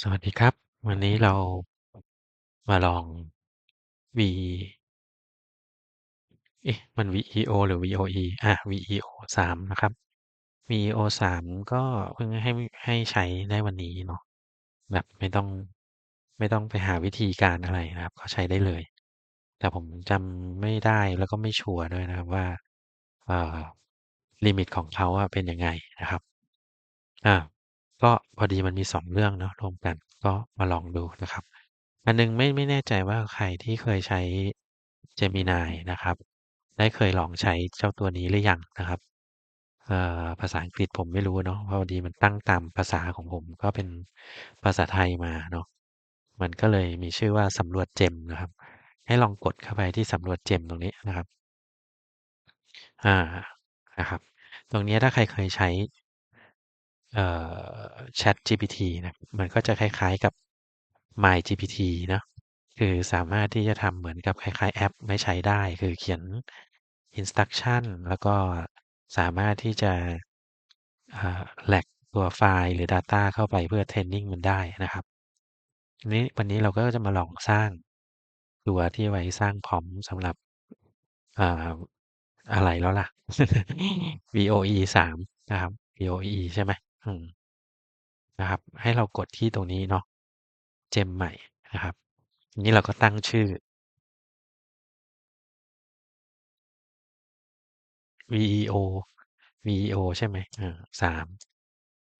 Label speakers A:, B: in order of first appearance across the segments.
A: สวัสดีครับ วันนี้เรา มาลอง V เอ๊ะ มัน VEO หรือ VOE อา VEO 3 นะครับ VEO 3 ก็เพิ่งให้ ให้ใช้ได้วันนี้เนาะ แบบไม่ต้อง ไม่ต้องไปหาวิธีการอะไรนะครับ ก็ใช้ได้เลย แต่ผมจำไม่ได้ แล้วก็ไม่ชัวร์ด้วยนะครับว่า เอ่าลิมิตของเขาอะเป็นยังไงนะครับ อา ก็พอดีมันมี 2 เรื่องเนาะรวมกัน ก็มาลองดูนะครับ อันหนึ่งไม่ ไม่แน่ใจว่าใครที่เคยใช้ Gemini นะครับ ได้เคยลองใช้เจ้าตัวนี้หรือยังนะครับ เอ่อ ภาษาอังกฤษผมไม่รู้เนาะพอดีมันตั้งตามภาษาของผมก็เป็นภาษาไทยมาเนาะ มันก็เลยมีชื่อว่าสำรวจ Gem นะครับ ให้ลองกดเข้าไปที่สำรวจ Gem ตรงนี้นะครับ อ่า นะครับ ตรงนี้ถ้าใครเคยใช้ ChatGPT นะมันก็จะคล้ายๆกับ MyGPT เนาะคือสามารถที่จะทำเหมือนกับคล้ายๆ แอปไว้ใช้ได้ คือเขียน instruction แล้วก็สามารถที่จะแหลกตัวไฟล์หรือดัตตาเข้าไปเพื่อเทรนนิงมันได้นะครับนี้วันนี้เราก็จะมาลองสร้างตัวที่ไว้สร้าง prompt สำหรับอ่าอะไรแล้วล่ะ VOE 3 นะครับ VOE ใช่ไหม? อืม นะครับ ให้เรากดที่ตรงนี้เนาะ Gem ใหม่นะครับ ทีนี้เราก็ตั้งชื่อ VEO VEO ใช่ไหม?เออ3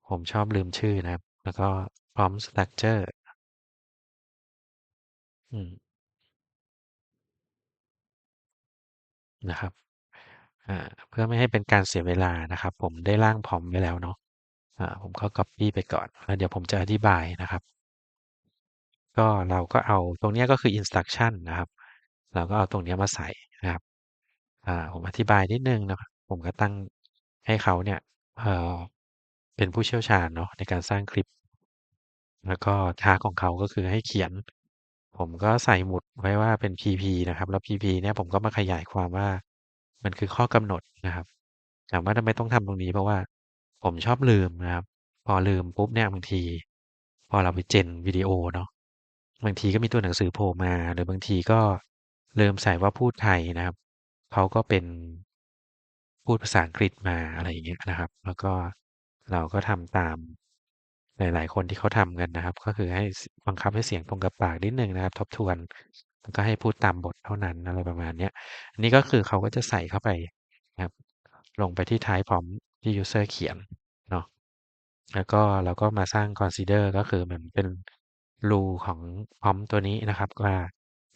A: ผมชอบลืมชื่อนะครับ แล้วก็ Prompt Structure อืม นะครับ อ่า เพื่อไม่ให้เป็นการเสียเวลานะครับ ผมได้ร่าง Prompt ไว้แล้วเนาะ ผมก็ก๊อบปี้ไปก่อนแล้วเดี๋ยวผมจะอธิบายนะครับ ก็เราก็เอาตรงนี้ก็คือ instruction นะครับ เราก็เอาตรงนี้มาใส่นะครับผมอธิบายนิดนึงนะครับ ผมก็ตั้งให้เขาเนี่ยเเป็นผู้เชี่ยวชาญเนาะในการสร้างคลิป แล้วก็ทาของเขาก็คือให้เขียน ผมก็ใส่หมุดไว้ว่าเป็น PP นะครับ แล้ว PP เนี่ยผมก็มาขยายความว่ามันคือข้อกำหนดนะครับถามว่าทำไมต้องทำตรงนี้เพราะว่า ผมชอบลืมนะครับ พอลืมปุ๊บเนี่ยบางที พอเราไป gen วิดีโอเนาะบางทีก็มีตัวหนังสือโผล่มา หรือบางทีก็ลืมใส่ว่าพูดไทยนะครับเขาก็เป็นพูดภาษาอังกฤษมาอะไรอย่างเงี้ยนะครับ แล้วก็เราก็ทำตามหลาย ๆ คนที่เขาทำกันนะครับ ก็คือให้บังคับให้เสียงตรงกับปากนิดหนึ่งนะครับ ทบทวนแล้วก็ให้พูดตามบทเท่านั้นอะไรประมาณเนี้ยอันนี้ก็คือเขาก็จะใส่เข้าไปนะครับ ลงไปที่ท้าย Prompt ที่ยูส เซอร์เขียนเนาะแล้วก็เราก็มาสร้าง consider ก็คือเหมือนเป็น rule ของ Prompt ตัวนี้นะครับว่า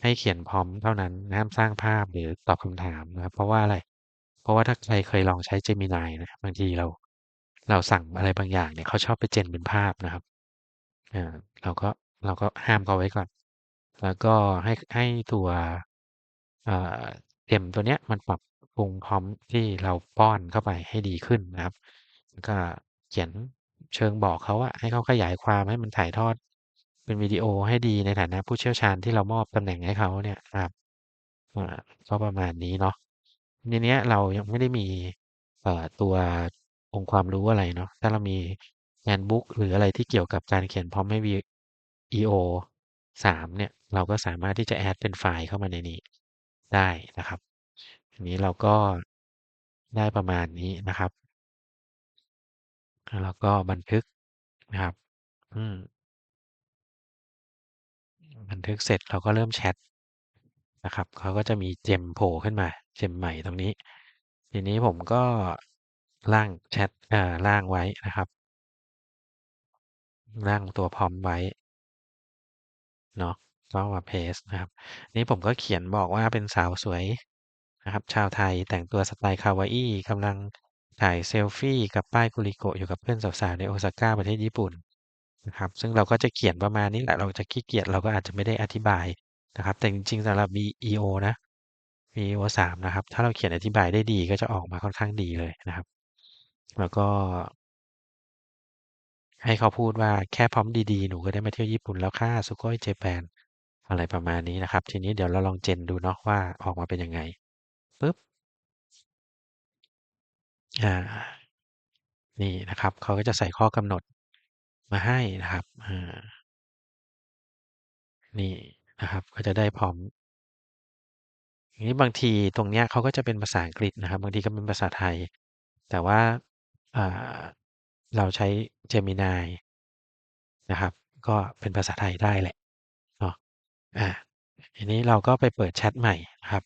A: ให้เขียน Prompt เท่านั้นห้ามสร้างภาพหรือตอบคำถามนะครับ เพราะว่าอะไร เพราะว่าถ้าใครเคยลองใช้ Gemini นะบบางทีเรา เราสั่งอะไรบางอย่างเนี่ยเขาชอบไป gen เป็นภาพนะครับอาเราก็เราก็ห้ามเขาไว้ก่อน แล้วก็ให้ให้ตัว อ่า Gem ตัวเนี้ยมันปรับปรุง Prompt ที่เราป้อนเข้าไปให้ดีขึ้นนะครับ แล้วก็เขียนเชิงบอกเขาอะให้เขาขยายความให้มันถ่ายทอด เป็นวิดีโอให้ดีในฐานะผู้เชี่ยวชาญที่เรามอบตำแหน่งให้เขาเนี่ยครับก็ประมาณนี้เนาะทีเนี้ยเรายังไม่ได้มีตัวองค์ความรู้อะไรเนาะถ้าเรามี Handbook หรืออะไรที่เกี่ยวกับการเขียน Prompt ให้ VEO 3เนี่ย เราก็สามารถที่จะ add เป็นไฟล์เข้ามาในนี้ ได้นะครับทีนี้เราก็ได้ประมาณนี้นะครับ แล้วเราก็บันทึกนะครับ อืม บันทึกเสร็จเราก็เริ่มแชตนะครับเขาก็จะมี Gem โผล่ขึ้นมา Gem ใหม่ตรงนี้ ทีนี้ผมก็ร่างแชตอ่าร่างไว้นะครับร่างตัว Prompt ไว้เนาะ ก็มาเพสนะครับ นี่ผมก็เขียนบอกว่าเป็นสาวสวยนะครับ ชาวไทยแต่งตัวสไตล์คาวาอิกำลังถ่ายเซลฟี่กับป้าย Gurico อยู่กับเพื่อนสาวๆใน Osaka ประเทศญี่ปุ่นนะครับ ซึ่งเราก็จะเขียนประมาณนี้แหละ เราจะขี้เกียจเราก็อาจจะไม่ได้อธิบายนะครับ แต่จริงๆสำหรับ VEO นะ VEO 3นะครับ ถ้าเราเขียนอธิบายได้ดีก็จะออกมาค่อนข้างดีเลยนะครับ แล้วก็ ให้เขาพูดว่า"แค่ Prompt ดีๆ หนูก็ได้มาเที่ยวญี่ปุ่นแล้วค่ะ Sugoi Japan" อะไรประมาณนี้นะครับ ทีนี้เดี๋ยวเราลอง gen ดูเนาะว่าออกมาเป็นยังไงปึ๊บอ่านี่นะครับเขาก็จะใส่ข้อกำหนดมาให้นะครับอ่านี่นะครับ ก็จะได้พร้อมทีนี้บางทีตรงเนี้ยเขาก็จะเป็นภาษาอังกฤษนะครับ บางทีก็เป็นภาษาไทย แต่ว่าเราใช้ Gemini นะครับ ก็เป็นภาษาไทยได้แหละ อาทีนี้เราก็ไปเปิดแชตใหม่นะครับ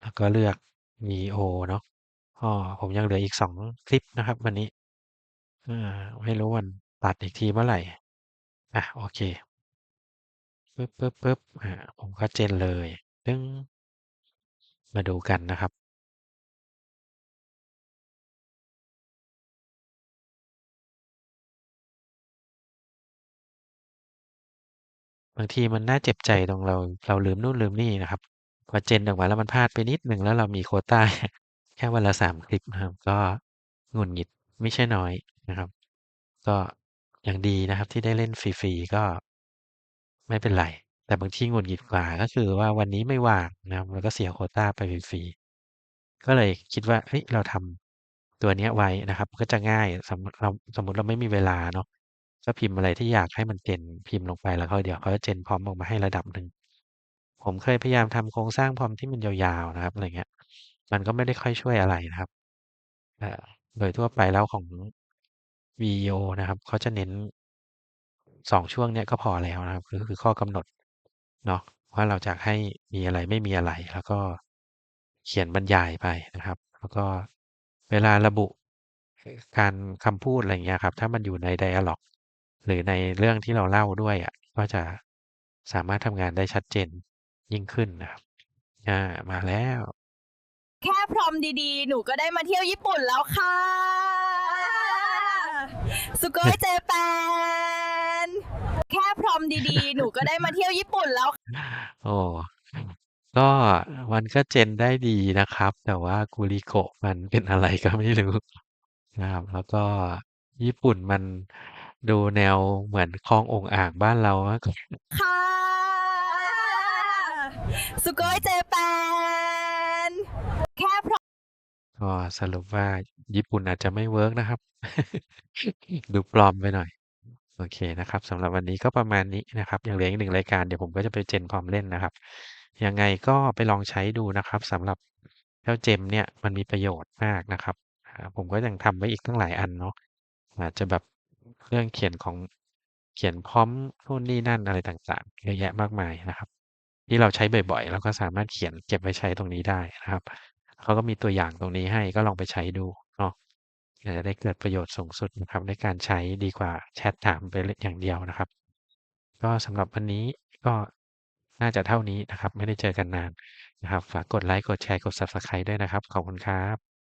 A: แล้วก็เลือกวิดีโอเนาะก็ผมยังเหลืออีก2คลิปนะครับ วันนี้อาไม่รู้วันตัดอีกทีเมื่อไหร่อาโอเคปึ๊บๆๆอาผมก็ gen เลยตึ๊งมาดูกันนะครับ บางทีมันน่าเจ็บใจตรงเรา เราลืมนู่นลืมนี่นะครับ พอ gen ออกมาแล้วมันพลาดไปนิดหนึ่งแล้วเรามีโควตาแค่วันละ3คลิปนะครับ ก็หงุดหงิดไม่ใช่น้อยนะครับ ก็อยังดีนะครับที่ได้เล่นฟรีๆก็ไม่เป็นไร แต่บางทีหงุดหงิดกว่าก็คือว่าวันนี้ไม่ว่างนะครับมันก็เสียโควตาไปฟรีๆก็เลยคิดว่าเฮ้ยเราทำตัวเนี้ยไว้นะครับ ก็จะง่ายสมมติเราสมมติเราไม่มีเวลาเนาะ ก็พิมพ์อะไรที่อยากให้มัน gen พิมพ์ลงไป แล้วก็เดี๋ยวเขาจะ gen พร็อมออกมาให้ระดับหนึ่ง ผมเคยพยายามทำโครงสร้างพร็อมที่มันยาวๆนะครับอะไรเงี้ย มันก็ไม่ได้ค่อยช่วยอะไรนะครับโดยทั่วไปแล้วของ VEO นะครับเขาจะเน้น2ช่วงเนี้ยก็พอแล้วนะครับก็คือข้อกำหนดเนาะว่าเราจะให้มีอะไรไม่มีอะไร แล้วก็เขียนบรรยายไปนะครับ แล้วก็เวลาระบุการคำพูดอะไรเงี้ยครับ ถ้ามันอยู่ในไดอะล็อก หรือในเรื่องที่เราเล่าด้วยอะก็จะสามารถทำงานได้ชัดเจนยิ่งขึ้นนะครับอามาแล้ว
B: แค่พร็อมป์ดีๆ หนูก็ได้มาเที่ยวญี่ปุ่นแล้วค่ะ สุโกยเจแปน แค่พร็อมป์ดีๆ หนูก็ได้มาเที่ยวญี่ปุ่นแล้ว
A: โอ้ก็มันก็ gen ได้ดีนะครับ แต่ว่า Guriko มันเป็นอะไรก็ไม่รู้นะครับ แล้วก็ญี่ปุ่นมัน ดูแนวเหมือนคลองโอ่งอ่างบ้านเรามากกว่า
B: ค่ะ สุโกยเจแปน แค่พร็อม
A: ก็สรุปว่าญี่ปุ่นอาจจะไม่เวิร์กนะครับ ดูปลอมไปหน่อย โอเคนะครับสำหรับวันนี้ก็ประมาณนี้นะครับยังเหลืออีก1รายการเดี๋ยวผมก็จะไป gen พร็อมต์เล่นนะครับ ยังไงก็ไปลองใช้ดูนะครับสำหรับเจ้า Gem เนี่ยมันมีประโยชน์มากนะครับอ่าผมก็ยังทำไว้อีกตั้งหลายอันเนาะอาจจะแบบ เรื่องเขียนของ เขียนพร็อมนู่นนี่นั่นอะไรต่างๆเยอะแยะมากมายนะครับ ที่เราใช้บ่อยๆเราก็สามารถเขียนเก็บไว้ใช้ตรงนี้ได้นะครับเขาก็มีตัวอย่างตรงนี้ให้ก็ลองไปใช้ดูเนาะจะได้เกิดประโยชน์สูงสุดนะครับในการใช้ดีกว่าแชตถามไปอย่างเดียวนะครับ ก็สำหรับวันนี้ก็น่าจะเท่านี้นะครับ ไม่ได้เจอกันนานนะครับ ฝากกดไลก์กดแชร์ กด Subscribe ด้วยนะครับ ขอบคุณครับ